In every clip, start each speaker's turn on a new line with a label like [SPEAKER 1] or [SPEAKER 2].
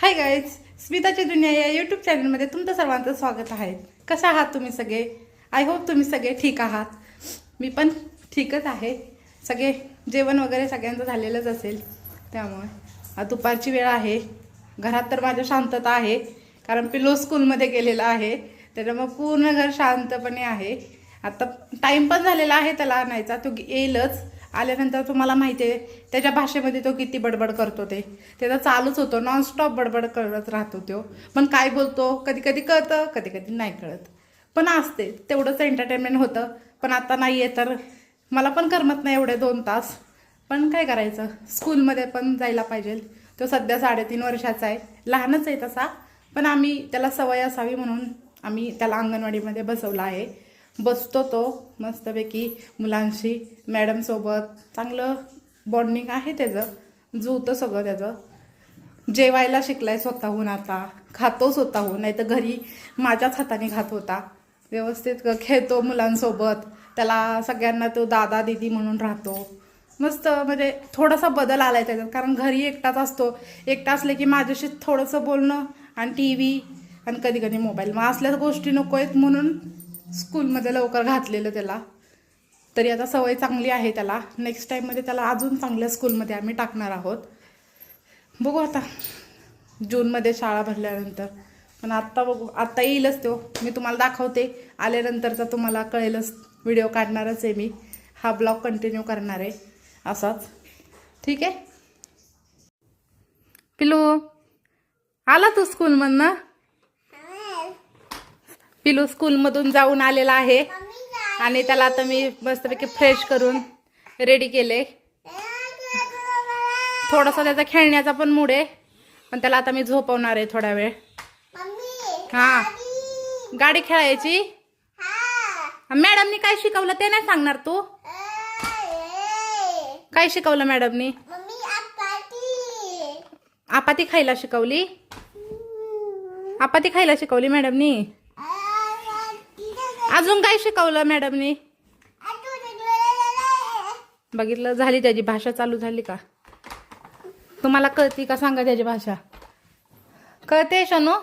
[SPEAKER 1] Hi guys स्मिताची दुनिया या YouTube चॅनलमध्ये तुमचं सर्वांचं स्वागत आहे. कसं आहात तुम्ही सगळे? आय होप तुम्ही सगळे ठीक आहात. मी पण ठीकच आहे. सगळे जेवण वगैरे सगळ्यांचं झालेलंच असेल. त्यामुळे दुपारची वेळ आहे. घरात तर माझ्या शांतता आहे कारण पिलो स्कूलमध्ये गेलेला आहे. त्याच्यामुळे पूर्ण घर शांतपणे आहे. आता टाईम पण झालेला आहे त्याला आणायचा तो येईलच आल्यानंतर तुम्हाला माहिती आहे त्याच्या भाषेमध्ये तो किती बडबड करतो ते. त्याचा चालूच होतो नॉनस्टॉप बडबड करत राहतो तो. पण काय बोलतो कधी कधी कळतं कधी कधी नाही कळत. पण असते तेवढंच एंटरटेनमेंट होतं. पण आता नाही आहे तर मला पण करमत नाही एवढे दोन तास. पण काय करायचं स्कूलमध्ये पण जायला पाहिजे. तो सध्या साडेतीन वर्षाचा आहे लहानच आहे तसा. पण आम्ही त्याला सवय असावी म्हणून आम्ही त्याला अंगणवाडीमध्ये बसवला आहे. बसतो तो मस्तपैकी मुलांशी मॅडमसोबत. चांगलं बॉन्डिंग आहे त्याचं. जुळतं सगळं त्याचं. जेवायला शिकलाय स्वतःहून आता. खातो स्वतःहून नाही तर घरी माझ्याच हाताने खात होता. व्यवस्थित खेळतो मुलांसोबत. त्याला सगळ्यांना तो दादा दिदी म्हणून राहतो. मस्त म्हणजे थोडासा बदल आलाय त्याच्यात. कारण घरी एकटाच असतो. एकटा असले की माझ्याशी थोडंसं बोलणं आणि टी व्ही आणि कधी कधी मोबाईल. मग असल्याच गोष्टी नको आहेत म्हणून स्कूलमध्ये लवकर घातलेलं त्याला. तरी आता सवय चांगली आहे त्याला. नेक्स्ट टाईममध्ये त्याला अजून चांगल्या स्कूलमध्ये आम्ही टाकणार आहोत. बघू आता. जूनमध्ये शाळा भरल्यानंतर. पण आत्ता बघू. आत्ता येईलच तो. मी तुम्हाला दाखवते. आल्यानंतरचा तुम्हाला कळेलच. व्हिडिओ काढणारच आहे मी. हा ब्लॉग कंटिन्यू करणार आहे. असाच. ठीक आहे? पिलू आला तू स्कूलमधनं पिलू स्कूलमधून जाऊन आलेला आहे. आणि त्याला आता मी मस्तपैकी फ्रेश करून रेडी केले. थोडासा त्याचा खेळण्याचा पण मूड आहे. पण त्याला आता मी झोपवणार आहे थोडा वेळ. हा. गाडी खेळायची? मॅडमनी काय शिकवलं ते नाही सांगणार तू? काय शिकवलं मॅडमनी? आपाती खायला शिकवली? आपाती खायला शिकवली मॅडमनी? अजून काय शिकवलं मॅडमनी? बघितलं झाली त्याची भाषा चालू झाली का? तुम्हाला कळती का सांगा त्याची भाषा? कळते शनू?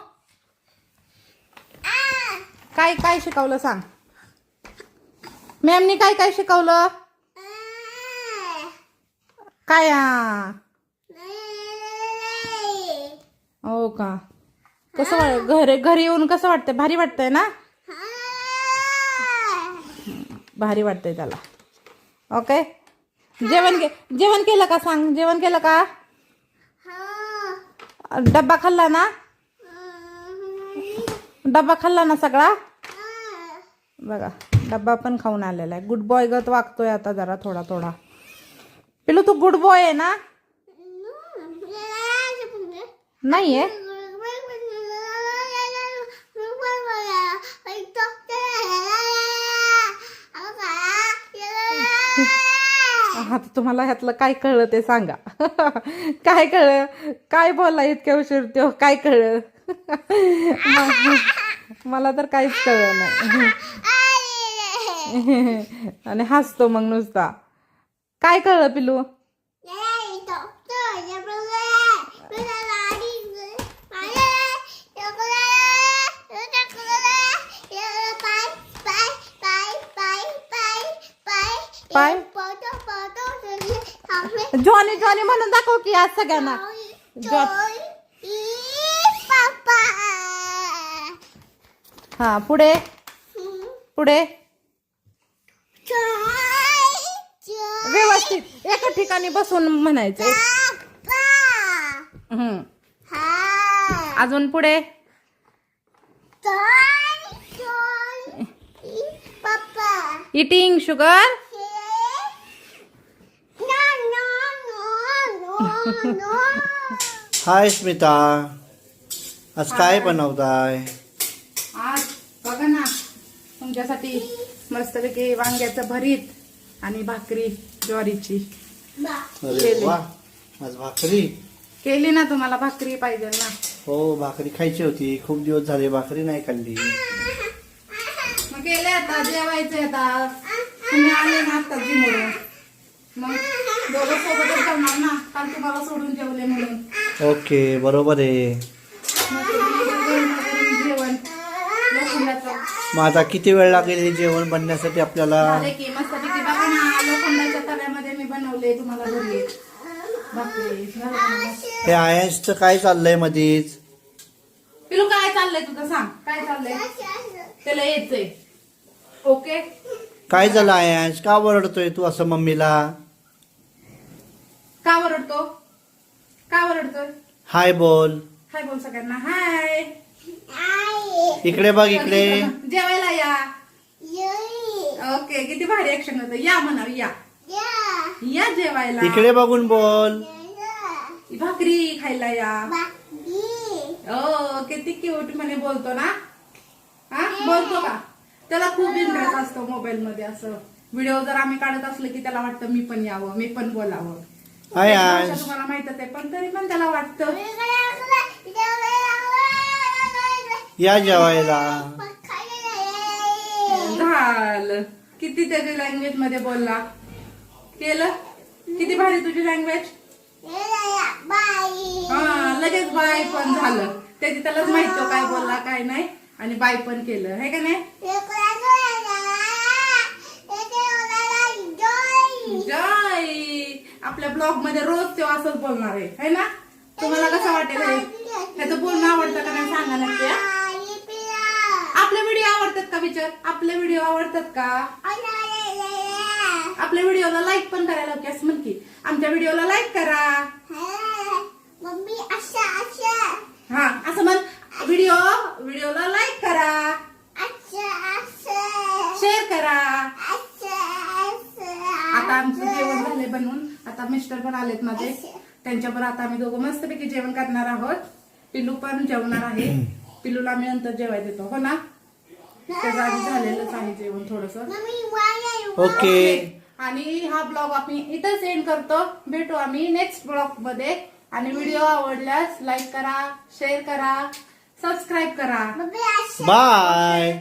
[SPEAKER 1] काय काय शिकवलं सांग. मॅमनी काय काय शिकवलं? काय? हो? का? कसं घरी घरी येऊन कसं वाटतंय? भारी वाटतंय ना? भारी वाटतंय त्याला. ओके जेवण के जेवण केलं का सांग? जेवण केलं का? डब्बा खाल्ला ना? डब्बा खाल्ला ना सगळा? बघा डब्बा पण खाऊन आलेला आहे. गुड बॉय गत वागतोय आता जरा थोडा थोडा. पिलू तू गुड बॉय आहे ना? नाही आहे तुम्हाला ह्यातलं काय कळलं ते सांगा काय कळलं काय बोलला इतक्या उशीर त्यो काय कळलं मला तर काहीच कळलं नाही आणि हसतो मग नुसता काय कळलं पिलू पाय जॉनी जॉनी म्हणून दाखव की आज सगळ्यांना. हा पुढे. पुढे. व्यवस्थित. एका ठिकाणी बसून म्हणायचं. अजून पुढे. इटिंग शुगर
[SPEAKER 2] हाय स्मिता आज काय बनवताय?
[SPEAKER 1] आज बघा ना तुमच्यासाठी मस्तपैकी वांग्याचं भरीत आणि भाकरी ज्वारीची
[SPEAKER 2] अरे
[SPEAKER 1] केली.
[SPEAKER 2] वा आज भाकरी?
[SPEAKER 1] केली ना तुम्हाला भाकरी पाहिजे ना.
[SPEAKER 2] हो भाकरी खायची होती. खूप दिवस झाले भाकरी नाही खाल्ली.
[SPEAKER 1] मग केले आता जेवायचे आता. तुम्ही आले ना आता जिमवरून मग दोघं सोबतच जेवणार ना काल तुम्हाला सोडून जेवले म्हणून.
[SPEAKER 2] ओके बरोबर आहे.
[SPEAKER 1] मग तुम्ही जेवण लोखंडाचं
[SPEAKER 2] मग आता किती वेळ लागेल हे जेवण बनण्यासाठी आपल्याला?
[SPEAKER 1] झाले की मस्तपैकी बघा ना लोखंडाच्या तव्यामध्ये मी बनवले तुम्हाला घरी. बापरे झालं का नाही?
[SPEAKER 2] हे आयन्सचं काय चाललंय मधीच?
[SPEAKER 1] पिलू काय चाललंय तुझं सांग? काय चाललंय? त्याला यायचंय. ओके?
[SPEAKER 2] काय झालं आयन्स? का ओरडतोय तू असं मम्मीला?
[SPEAKER 1] का ओरडतो? का ओरडतोय
[SPEAKER 2] हाय बोल.
[SPEAKER 1] हाय बोल सगळ्यांना. हाय.
[SPEAKER 2] इकडे बघ इकडे.
[SPEAKER 1] जेवायला या. ओके किती भारी ऍक्शन होतं. या म्हणाव या. या. जेवायला.
[SPEAKER 2] इकडे बघून बोल.
[SPEAKER 1] भाकरी खायला या. ओ किती क्यूट म्हणे बोलतो ना. हा? बोलतो का? त्याला खूप इंटरेस्ट असतो मोबाईल मध्ये असं. व्हिडिओ जर आम्ही काढत असलो की त्याला वाटतं मी पण यावं मी पण बोलावं. त्याची
[SPEAKER 2] आयन्स
[SPEAKER 1] तुम्हाला माहितच आहे पण तरी पण त्याला वाटतं.
[SPEAKER 2] या जेवायला.
[SPEAKER 1] झालं. किती त्याच्या लँग्वेजमध्ये बोलला? केलं? किती भारी तुझी लँग्वेज हा लगेच बाय पण झालं. त्याची त्यालाच माहीत तो काय बोलला काय नाही. आणि बाय पण केलं. हे का नाही? आपल्या ब्लॉगमध्ये रोज तो असंच बोलणार आहे. है ना? तुम्हाला कसं वाटेल हे? त्याचं बोलणं आवडतं का नाही सांगा नक्की हा? आपले व्हिडिओ आवडतात का विचार? आपले व्हिडिओ आवडतात का? आपल्या व्हिडिओला लाईक पण करायला की असं म्हण की. आमच्या व्हिडिओला लाईक करा.
[SPEAKER 3] मम्मी अशा अशा.
[SPEAKER 1] हा असं म्हण. व्हिडिओ व्हिडिओला लाईक करा
[SPEAKER 3] अच्छा अच्छा
[SPEAKER 1] शेअर करा
[SPEAKER 3] अच्छा
[SPEAKER 1] आता आमचं जेवण झाले बनवून. आता मिस्टर पण आलेत माझे. त्यांच्यावर आता आम्ही दोघं मस्तपैकी जेवण करणार आहोत. पिल्लू पण जेवणार आहे. पिल्लूला आम्ही नंतर जेवाय देतो. हो ना? त्याचं आधी झालेलंच आहे जेवण थोडस.
[SPEAKER 2] ओके.
[SPEAKER 1] आणि हा ब्लॉग आम्ही इथं सेंड करतो. भेटू आम्ही नेक्स्ट ब्लॉगमध्ये. आणि व्हिडिओ आवडल्यास लाईक करा शेअर करा सबस्क्राईब करा.
[SPEAKER 3] अशा
[SPEAKER 2] बाय